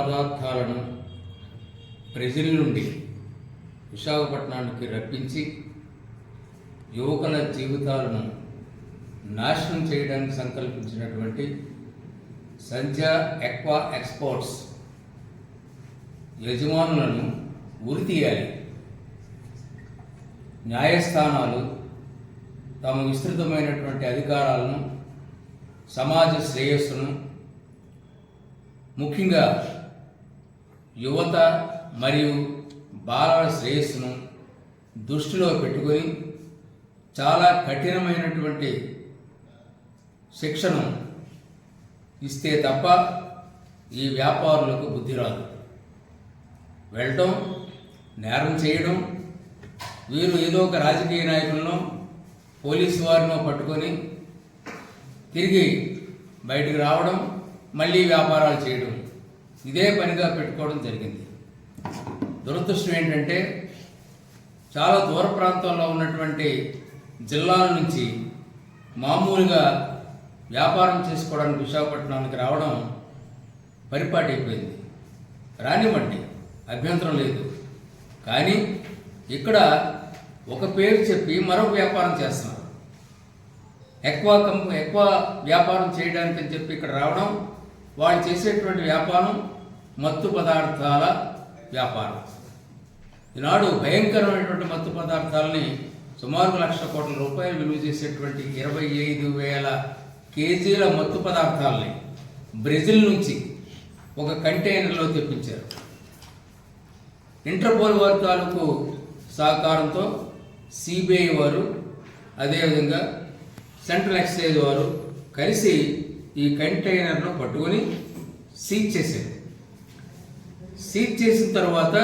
పదార్థాలను బ్రెజిల్ నుండి విశాఖపట్నానికి రప్పించి యువకుల జీవితాలను నాశనం చేయడానికి సంకల్పించినటువంటి సంధ్యా ఎక్వా ఎక్స్పోర్ట్స్ యజమానులను ఉరితీయాలి న్యాయస్థానాలు తమ విస్తృతమైనటువంటి అధికారాలను సమాజ శ్రేయస్సును ముఖ్యంగా యువత మరియు బాలల శ్రేయస్సును దృష్టిలో పెట్టుకొని చాలా కఠినమైనటువంటి శిక్షను ఇస్తే తప్ప ఈ వ్యాపారులకు బుద్ధి రాదు. వెళ్ళటం నేరం చేయడం వీరు ఏదో ఒక రాజకీయ నాయకులను పోలీసు వారినో పట్టుకొని తిరిగి బయటకు రావడం మళ్ళీ వ్యాపారాలు చేయడం ఇదే పనిగా పెట్టుకోవడం జరిగింది. దురదృష్టం ఏంటంటే చాలా దూర ప్రాంతాల్లో ఉన్నటువంటి జిల్లాల నుంచి మామూలుగా వ్యాపారం చేసుకోవడానికి విశాఖపట్నానికి రావడం పరిపాటి అయిపోయింది. రానివ్వండి అభ్యంతరం లేదు. కానీ ఇక్కడ ఒక పేరు చెప్పి మరొక వ్యాపారం చేస్తున్నారు ఎక్కువ కంప ఎక్కువ వ్యాపారం చేయడానికి అని చెప్పి ఇక్కడ రావడం వాళ్ళు చేసేటువంటి వ్యాపారం మత్తు పదార్థాల వ్యాపారం. ఈనాడు భయంకరమైనటువంటి మత్తు పదార్థాలని సుమారు లక్ష కోట్ల రూపాయలు విలువ చేసేటువంటి ఇరవై ఐదు వేల కేజీల మత్తు పదార్థాలని బ్రెజిల్ నుంచి ఒక కంటైనర్లో తెప్పించారు. ఇంటర్పోల్ వారి తాలూకు సహకారంతో సిబిఐ వారు అదేవిధంగా సెంట్రల్ ఎక్సైజ్ వారు కలిసి ఈ కంటైనర్ను పట్టుకొని సీజ్ చేశారు. సీజ్ చేసిన తర్వాత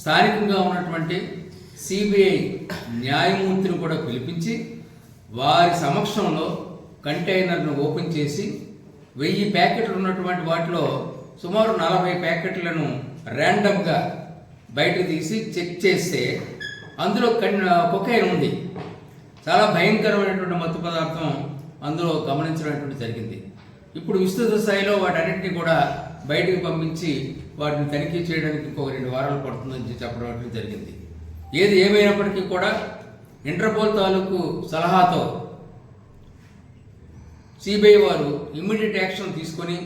స్థానికంగా ఉన్నటువంటి సిబిఐ న్యాయమూర్తిని కూడా పిలిపించి వారి సమక్షంలో కంటైనర్ను ఓపెన్ చేసి వెయ్యి ప్యాకెట్లు ఉన్నటువంటి వాటిలో సుమారు నలభై ప్యాకెట్లను ర్యాండమ్గా బయట తీసి చెక్ చేస్తే అందులో కన్ కొకైన్ ఉంది. చాలా భయంకరమైనటువంటి మత్తు పదార్థం అందులో గమనించడం జరిగింది. ఇప్పుడు విస్తృత స్థాయిలో వాటన్నింటినీ కూడా బయటకు పంపించి వాటిని తనిఖీ చేయడానికి ఇంకొక రెండు వారాలు పడుతుందని చెప్పడం జరిగింది. ఏది ఏమైనప్పటికీ కూడా ఇంటర్పోల్ తాలూకు సలహాతో సిబిఐ వారు ఇమ్మీడియట్ యాక్షన్ తీసుకొని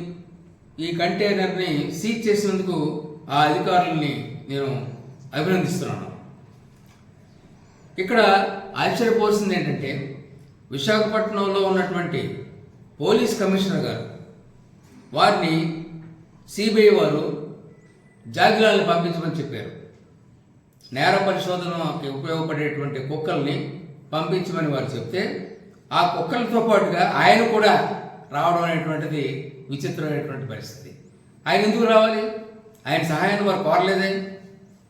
ఈ కంటైనర్ని సీజ్ చేసినందుకు ఆ అధికారులని నేను అభినందిస్తున్నాను. ఇక్కడ ఆశ్చర్యపోవాల్సింది ఏంటంటే విశాఖపట్నంలో ఉన్నటువంటి పోలీస్ కమిషనర్ గారు వారిని సిబిఐ వారు జాగిలాలను పంపించమని చెప్పారు. నేర పరిశోధనకి ఉపయోగపడేటువంటి కుక్కల్ని పంపించమని వారు చెప్తే ఆ కుక్కలతో పాటుగా ఆయన కూడా రావడం అనేటువంటిది విచిత్రమైనటువంటి పరిస్థితి. ఆయన ఎందుకు రావాలి? ఆయన సహాయాన్ని వారు కోరలేదే?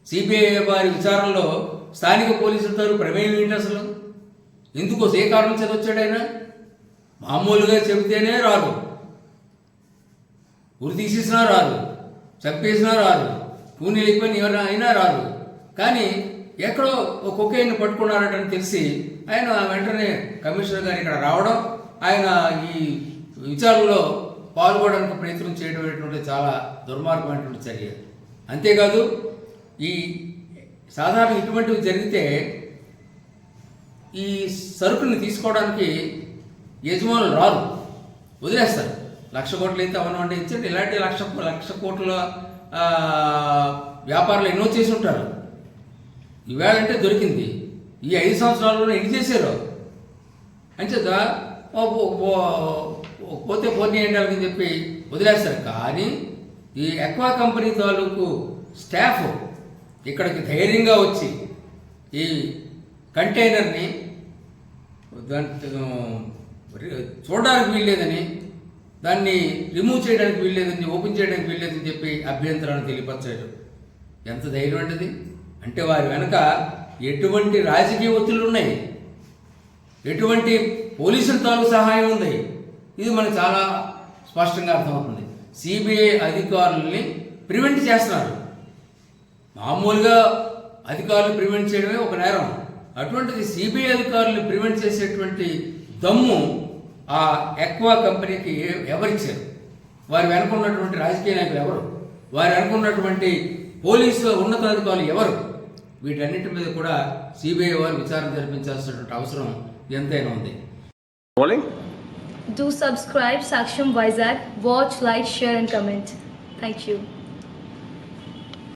సిబిఐ వారి విచారణలో స్థానిక పోలీసులతో ప్రమేయం ఏంటి అసలు. ఎందుకో ఏ కారణం చేత వచ్చాడు ఆయన? మామూలుగా చెబితేనే రాదు. ఉరి తీసేసినా రాదు. చంపేసినా రాదు. పూని వెళ్ళిపోయిన ఎవరైనా అయినా రాదు. కానీ ఎక్కడో ఒక కుక్కయ్యని పట్టుకున్నారటని తెలిసి ఆయన వెంటనే కమిషనర్ గారు ఇక్కడ రావడం ఆయన ఈ విచారణలో పాల్గొనడానికి ప్రయత్నం చేయడం చాలా దుర్మార్గమైనటువంటి చర్య. అంతేకాదు ఈ సాధారణ ఇటువంటివి జరిగితే ఈ సరుకుని తీసుకోవడానికి యజమానులు రారు. వదిలేస్తారు. లక్ష కోట్లు అయితే అవనవండి ఇచ్చండి ఇలాంటి లక్ష లక్ష కోట్ల వ్యాపారాలు ఎన్నో చేసి ఉంటారు. ఈవేళ అంటే దొరికింది. ఈ ఐదు సంవత్సరాల్లో ఎన్ని చేశారు? అంచేత ఓ- పోతే పోనీయండి అని చెప్పి వదిలేస్తారు. కానీ ఈ ఎక్వా కంపెనీ తాలూకు స్టాఫ్ ఇక్కడికి ధైర్యంగా వచ్చి ఈ కంటైనర్ని దాంట్లో చూడడానికి వీల్లేదని దాన్ని రిమూవ్ చేయడానికి వీల్లేదని ఓపెన్ చేయడానికి వీల్లేదని చెప్పి అభ్యంతరాన్ని తెలియపరచాడు. ఎంత ధైర్యం అంటది? అంటే వారి వెనక ఎటువంటి రాజకీయ ఒత్తిళ్ళు ఉన్నాయి? ఎటువంటి పోలీసుల తాలూకు సహాయం ఉంది? ఇది మనకు చాలా స్పష్టంగా అర్థమవుతుంది. సిబిఐ అధికారుల్ని ప్రివెంట్ చేస్తున్నారు. మామూలుగా అధికారులు ప్రివెంట్ చేయడమే ఒక నేరం. అటువంటిది సిబిఐ అధికారులు ప్రివెంట్ చేసేటువంటి దమ్ము ఆ ఎక్వా కంపెనీకి ఎవరిచ్చారు వారి వెనక ఉన్నటువంటి రాజకీయ నాయకులు ఎవరు వారి వెనక ఉన్నటువంటి పోలీసు ఉన్నతాధికారులు ఎవరు వీటన్నిటి మీద కూడా సిబిఐ వారు విచారణ జరిపించాల్సినటువంటి అవసరం ఎంతైనా ఉంది. Do subscribe Saksham Vizag. Watch, like, share, and comment. Thank you.